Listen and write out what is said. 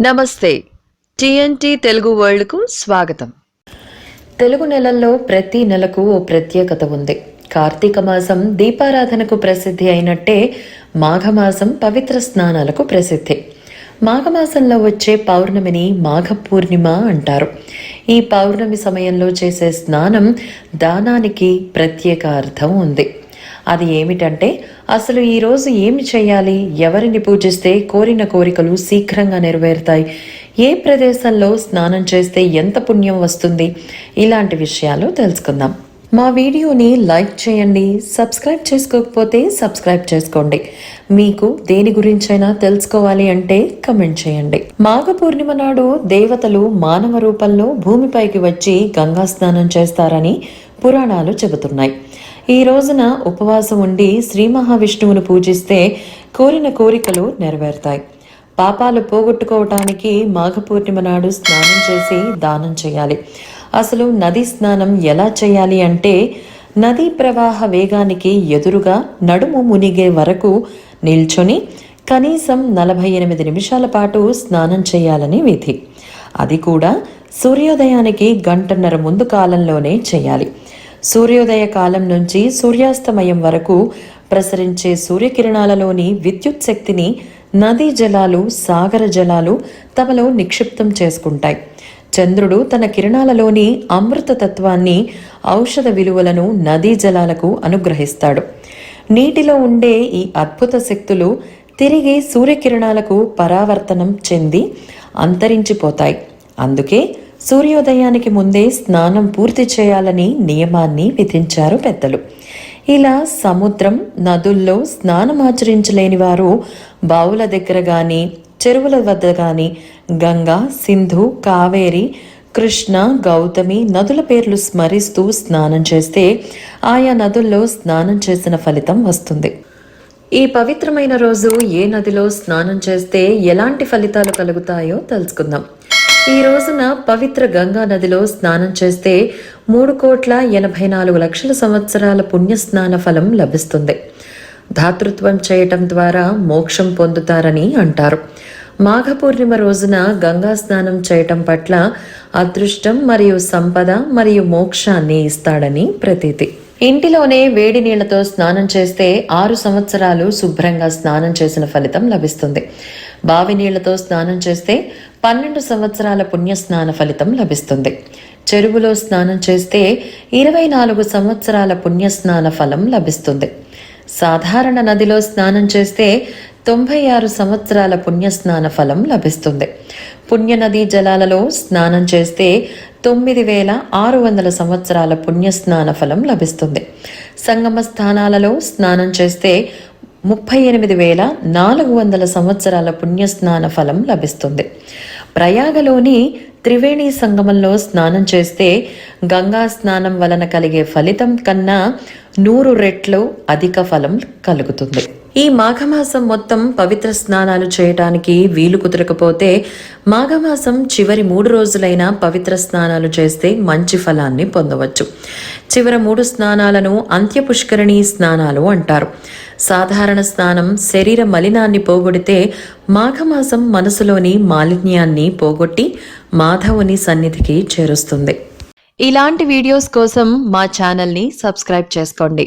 నమస్తే. టిఎన్టీ తెలుగు వరల్డ్కు స్వాగతం. తెలుగు నెలల్లో ప్రతి నెలకు ఓ ప్రత్యేకత ఉంది. కార్తీక మాసం దీపారాధనకు ప్రసిద్ధి అయినట్టే మాఘమాసం పవిత్ర స్నానాలకు ప్రసిద్ధి. మాఘమాసంలో వచ్చే పౌర్ణమిని మాఘ పూర్ణిమ అంటారు. ఈ పౌర్ణమి సమయంలో చేసే స్నానం దానానికి ప్రత్యేక అర్థం ఉంది. అది ఏమిటంటే అసలు ఈరోజు ఏమి చేయాలి? ఎవరిని పూజిస్తే కోరిన కోరికలు శీఘ్రంగా నెరవేరుతాయి? ఏ ప్రదేశంలో స్నానం చేస్తే ఎంత పుణ్యం వస్తుంది? ఇలాంటి విషయాలు తెలుసుకుందాం. మా వీడియోని లైక్ చేయండి సబ్స్క్రైబ్ చేసుకోకపోతే సబ్స్క్రైబ్ చేసుకోండి. మీకు దేని గురించైనా తెలుసుకోవాలి అంటే కమెంట్ చేయండి. మాఘ పూర్ణిమ నాడు దేవతలు మానవ రూపంలో భూమిపైకి వచ్చి గంగా స్నానం చేస్తారని పురాణాలు చెబుతున్నాయి. ఈ రోజున ఉపవాసం ఉండి శ్రీ మహావిష్ణువును పూజిస్తే కోరిన కోరికలు నెరవేరుతాయి. పాపాలు పోగొట్టుకోవటానికి మాఘ పూర్ణిమ నాడు స్నానం చేసి దానం చేయాలి. అసలు నది స్నానం ఎలా చేయాలి అంటే నదీ ప్రవాహ వేగానికి ఎదురుగా నడుము మునిగే వరకు నిల్చొని కనీసం నలభై ఎనిమిది నిమిషాల పాటు స్నానం చేయాలని విధి. అది కూడా సూర్యోదయానికి గంటన్నర ముందు కాలంలోనే చేయాలి. సూర్యోదయ కాలం నుంచి సూర్యాస్తమయం వరకు ప్రసరించే సూర్యకిరణాలలోని విద్యుత్ శక్తిని నదీ జలాలు సాగర జలాలు తమలో నిక్షిప్తం చేసుకుంటాయి. చంద్రుడు తన కిరణాలలోని అమృత తత్వాన్ని ఔషధ విలువలను నదీ జలాలకు అనుగ్రహిస్తాడు. నీటిలో ఉండే ఈ అద్భుత శక్తులు తిరిగి సూర్యకిరణాలకు పరావర్తనం చెంది అంతరించిపోతాయి. అందుకే సూర్యోదయానికి ముందే స్నానం పూర్తి చేయాలని నియమాన్ని విధించారు పెద్దలు. ఇలా సముద్రం నదుల్లో స్నానం ఆచరించలేని వారు బావుల దగ్గర కానీ చెరువుల వద్ద కానీ గంగా సింధు కావేరి కృష్ణ గౌతమి నదుల పేర్లు స్మరిస్తూ స్నానం చేస్తే ఆయా నదుల్లో స్నానం చేసిన ఫలితం వస్తుంది. ఈ పవిత్రమైన రోజు ఏ నదిలో స్నానం చేస్తే ఎలాంటి ఫలితాలు కలుగుతాయో తెలుసుకుందాం. ఈ రోజున పవిత్ర గంగా నదిలో స్నానం చేస్తే మూడు కోట్ల ఎనభై నాలుగు లక్షల సంవత్సరాల పుణ్య స్నాన ఫలం లభిస్తుంది. ధాతృత్వం చేయటం ద్వారా మోక్షం పొందుతారని అంటారు. మాఘ పూర్ణిమ రోజున గంగా స్నానం చేయటం పట్ల అదృష్టం మరియు సంపద మరియు మోక్షాన్ని ఇస్తాడని ప్రతీతి. ఇంటిలోనే వేడి నీళ్ళతో స్నానం చేస్తే ఆరు సంవత్సరాలు శుభ్రంగా స్నానం చేసిన ఫలితం లభిస్తుంది. బావి నీళ్ళతో స్నానం చేస్తే పన్నెండు సంవత్సరాల పుణ్య స్నాన ఫలితం లభిస్తుంది. చెరువులో స్నానం చేస్తే ఇరవై నాలుగు సంవత్సరాల పుణ్య స్నాన ఫలం లభిస్తుంది. సాధారణ నదిలో స్నానం చేస్తే తొంభై ఆరు సంవత్సరాల పుణ్యస్నాన ఫలం లభిస్తుంది. పుణ్యనదీ జలాలలో స్నానం చేస్తే తొమ్మిది వేల ఆరు వందల సంవత్సరాల పుణ్యస్నాన ఫలం లభిస్తుంది. సంగమ స్థానాలలో స్నానం చేస్తే ముప్పై ఎనిమిది వేల నాలుగు వందల సంవత్సరాల పుణ్యస్నాన ఫలం లభిస్తుంది. ప్రయాగలోని త్రివేణి సంగమంలో స్నానం చేస్తే గంగా స్నానం వలన కలిగే ఫలితం కన్నా నూరు రెట్లు అధిక ఫలం కలుగుతుంది. ఈ మాఘమాసం మొత్తం పవిత్ర స్నానాలు చేయటానికి వీలు కుదరకపోతే మాఘమాసం చివరి మూడు రోజులైన పవిత్ర స్నానాలు చేస్తే మంచి ఫలాన్ని పొందవచ్చు. చివరి మూడు స్నానాలను అంత్యపుష్కరిణి స్నానాలు అంటారు. సాధారణ స్నానం శరీర మలినాన్ని పోగొడితే మాఘమాసం మనసులోని మాలిన్యాన్ని పోగొట్టి మాధవుని సన్నిధికి చేరుస్తుంది. ఇలాంటి వీడియోస్ కోసం మా ఛానల్ని సబ్స్క్రైబ్ చేసుకోండి.